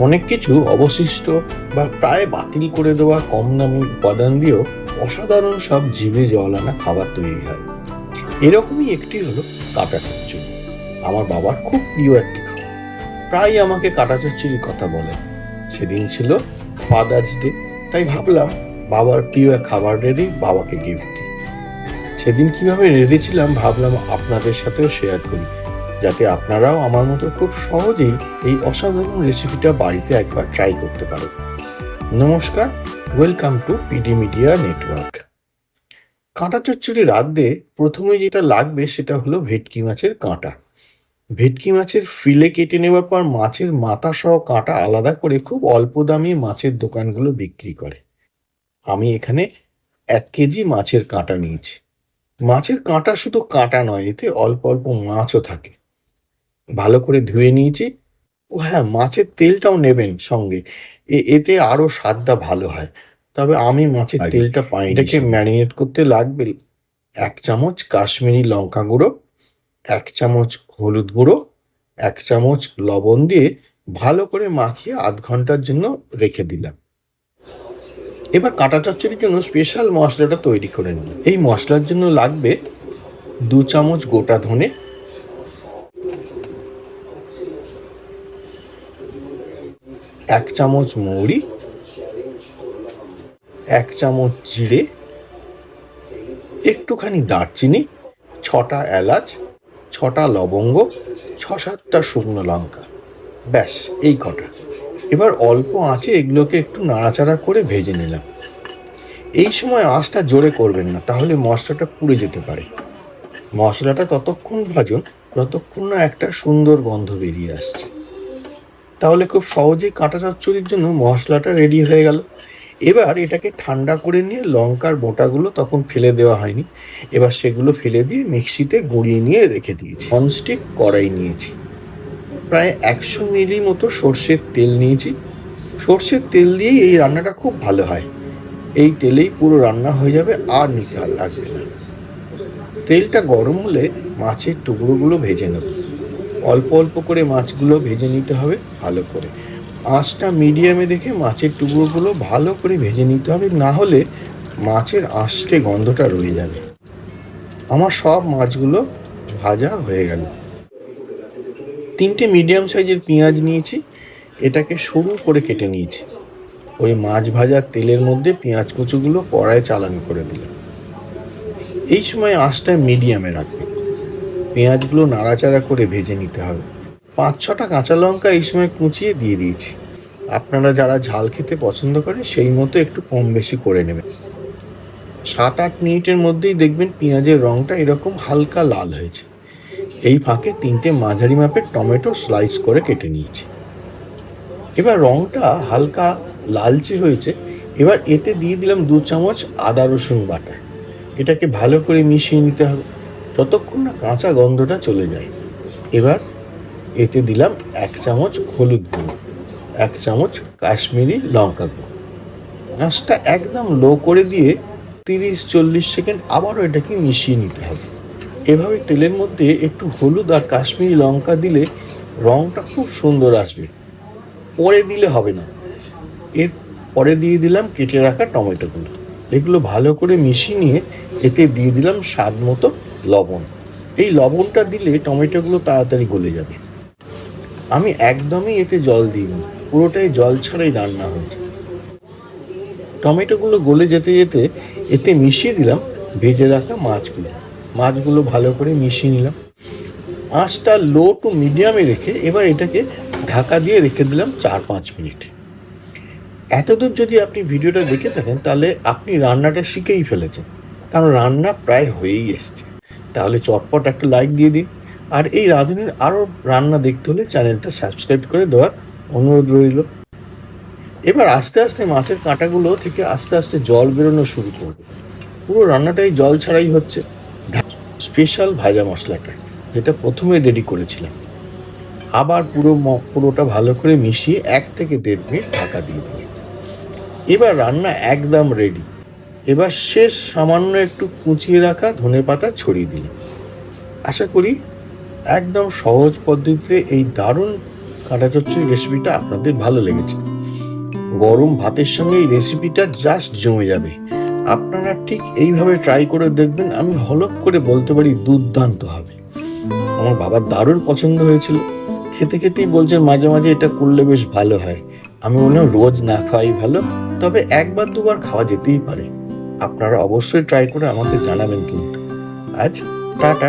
অনেক কিছু অবশিষ্ট বা প্রায় বাতিল করে দেওয়া কম দামি উপাদান দিয়েও অসাধারণ সব জিভে জল আনা খাবার তৈরি হয়। এরকমই একটি হলো কাটা চচ্চড়ি। আমার বাবার খুব প্রিয় একটি খাবার। প্রায় আমাকে কাটা চচ্চড়ির কথা বলে সেদিন ছিল ফাদার্স ডে তাই ভাবলাম বাবার প্রিয় এক খাবার রেডি বাবাকে গিফট দিই। সেদিন কীভাবে রেঁধেছিলাম ভাবলাম আপনাদের সাথেও শেয়ার করি। যাতে আপনারাও আমার মতো খুব সহজেই এই অসাধারণ রেসিপিটা বাড়িতে একবার ট্রাই করতে পারেন। নমস্কার welcome to P D media কাঁটা চচ্চড়ি রাঁধতে প্রথমে যেটা লাগবে সেটা হলো ভেটকি মাছের কাঁটা। ভেটকি মাছের ফিলে কেটে নেওয়ার পর মাছের মাথা সহ কাঁটা আলাদা করে খুব অল্প দামে মাছের দোকানগুলো বিক্রি করে। আমি এখানে এক কেজি মাছের কাঁটা নিয়েছি। মাছের কাঁটা শুধু কাঁটা নয়, এতে অল্প অল্প মাছও থাকে। ভালো করে ধুয়ে নিয়েছি। ও হ্যাঁ মাছের তেলটাও নেবেন সঙ্গে। এতে আরও স্বাদটা ভালো হয়। তবে আমি মাছের তেলটা পাই এটাকে ম্যারিনেট করতে লাগবে। এক চামচ কাশ্মীরি লঙ্কা গুঁড়ো এক চামচ হলুদ গুঁড়ো এক চামচ লবণ দিয়ে ভালো করে মাখিয়ে আধ ঘণ্টার জন্য রেখে দিলাম। এবার কাঁটা চচ্চড়ির জন্য স্পেশাল মশলাটা তৈরি করে নিই এই মশলার জন্য লাগবে দু চামচ গোটা ধনে এক চামচ মৌরি, এক চামচ জিরে, একটুখানি দারচিনি, ছটা এলাচ, ছটা লবঙ্গ, ছ সাতটা শুকনো লঙ্কা। ব্যাস, এই কটা। এবার অল্প আঁচে এগুলোকে একটু নাড়াচাড়া করে ভেজে নিলাম। এই সময় আঁচটা জোরে করবেন না, তাহলে মশলাটা পুড়ে যেতে পারে। মশলাটা ততক্ষণ ভাজুন, যতক্ষণ না একটা সুন্দর গন্ধ বেরিয়ে আসছে। তাহলে খুব সহজেই কাঁটা চচ্চড়ির জন্য মশলাটা রেডি হয়ে গেল। এবার এটাকে ঠান্ডা করে নিয়ে লঙ্কার বোটাগুলো তখন ফেলে দেওয়া হয়নি। এবার সেগুলো ফেলে দিয়ে মিক্সিতে গুঁড়িয়ে নিয়ে রেখে দিয়েছি। ননস্টিক কড়াই নিয়েছি। প্রায় একশো মিলি মতো সর্ষের তেল নিয়েছি। সর্ষের তেল দিয়েই এই রান্নাটা খুব ভালো হয়। এই তেলেই পুরো রান্না হয়ে যাবে, আর নিতে আর লাগবে না। তেলটা গরম হলে মাছের টুকরোগুলো ভেজে নেব। অল্প অল্প করে মাছগুলো ভেজে নিতে হবে ভালো করে। আঁচটা মিডিয়ামে রেখে মাছের টুকরোগুলো ভালো করে ভেজে নিতে হবে, না হলে মাছের আঁশটে গন্ধটা রয়ে যাবে। আমার সব মাছগুলো ভাজা হয়ে গেল। তিনটে মিডিয়াম সাইজের পেঁয়াজ নিয়েছি, এটাকে সরু করে কেটে নিয়েছি। ওই মাছ ভাজার তেলের মধ্যে পেঁয়াজ কুচুগুলো কড়ায় চালান করে দিলাম। এই সময় আঁচটা মিডিয়ামে রাখবেন। পেঁয়াজগুলো নাড়াচাড়া করে ভেজে নিতে হবে। পাঁচ ছটা কাঁচা লঙ্কা এই সময় কুচিয়ে দিয়ে দিয়েছি। আপনারা যারা ঝাল খেতে পছন্দ করেন, সেই মতো একটু কম বেশি করে নেবেন। সাত আট মিনিটের মধ্যেই দেখবেন পেঁয়াজের রঙটা এরকম হালকা লাল হয়েছে। এই ফাঁকে তিনটে মাঝারি মাপের টমেটো স্লাইস করে কেটে নিয়েছি। এবার রঙটা হালকা লালচে হয়েছে। এবার এতে দিয়ে দিলাম দু চামচ আদা রসুন বাটা। এটাকে ভালো করে মিশিয়ে নিতে হবে। যতক্ষণ না কাঁচা গন্ধটা চলে যায়। এবার এতে দিলাম এক চামচ হলুদ গুঁড়ো, এক চামচ কাশ্মীরি লঙ্কা গুঁড়ো। আঁচটা একদম লো করে দিয়ে তিরিশ চল্লিশ সেকেন্ড আবারও এটাকে মিশিয়ে নিতে হবে। এভাবে তেলের মধ্যে একটু হলুদ আর কাশ্মীরি লঙ্কা দিলে রঙটা খুব সুন্দর আসবে। পরে দিলে হবে না। এর পরে দিয়ে দিলাম কেটে রাখা টমেটোগুলো। এগুলো ভালো করে মিশিয়ে নিয়ে এতে দিয়ে দিলাম স্বাদ মতো লবণ। এই লবণটা দিলে টমেটোগুলো তাড়াতাড়ি গলে যাবে। আমি একদমই এতে জল দিইনি, পুরোটাই জল ছাড়াই রান্না হয়েছে। টমেটোগুলো গলে যেতে যেতে এতে মিশিয়ে দিলাম ভেজে রাখা মাছগুলো। মাছগুলো ভালো করে মিশিয়ে নিলাম। আঁচটা লো টু মিডিয়ামে রেখে এবার এটাকে ঢাকা দিয়ে রেখে দিলাম চার পাঁচ মিনিট। এতদূর যদি আপনি ভিডিওটা দেখে থাকেন, তাহলে আপনি রান্নাটা শিখেই ফেলেছেন। কারণ রান্না প্রায় হয়েই এসছে। তাহলে চটপট একটা লাইক দিয়ে দিন। আর এই রাঁধুনির আরও রান্না দেখতে হলে চ্যানেলটা সাবস্ক্রাইব করে দেওয়ার অনুরোধ রইল। এবার আস্তে আস্তে মাছের কাঁটাগুলো থেকে আস্তে আস্তে জল বেরোনো শুরু করবে। পুরো রান্নাটাই জল ছাড়াই হচ্ছে। স্পেশাল ভাজা মশলাটা, যেটা প্রথমে রেডি করেছিলাম। আবার পুরো পুরোটা ভালো করে মিশিয়ে এক থেকে দেড় মিনিট ঢাকা দিয়ে দিই এবার রান্না একদম রেডি এবার শেষ সামান্য একটু কুচিয়ে রাখা ধনে পাতা ছড়িয়ে দিলাম আশা করি একদম সহজ পদ্ধতিতে এই দারুণ কাঁটা চচ্চড়ি রেসিপিটা আপনাদের ভালো লেগেছে। গরম ভাতের সঙ্গে এই রেসিপিটা জাস্ট জমে যাবে। আপনারা ঠিক এইভাবে ট্রাই করে দেখবেন, আমি হলক করে বলতে পারি দুর্দান্ত হবে। আমার বাবার দারুণ পছন্দ হয়েছিল। খেতে খেতেই বলছেন মাঝে মাঝে এটা করলে বেশ ভালো হয়। আমি মনে রোজ না খাওয়াই ভালো, তবে একবার দুবার খাওয়া যেতেই পারে। আপনারা অবশ্যই ট্রাই করে আমাকে জানাবেন কিন্তু। আজ টাটা।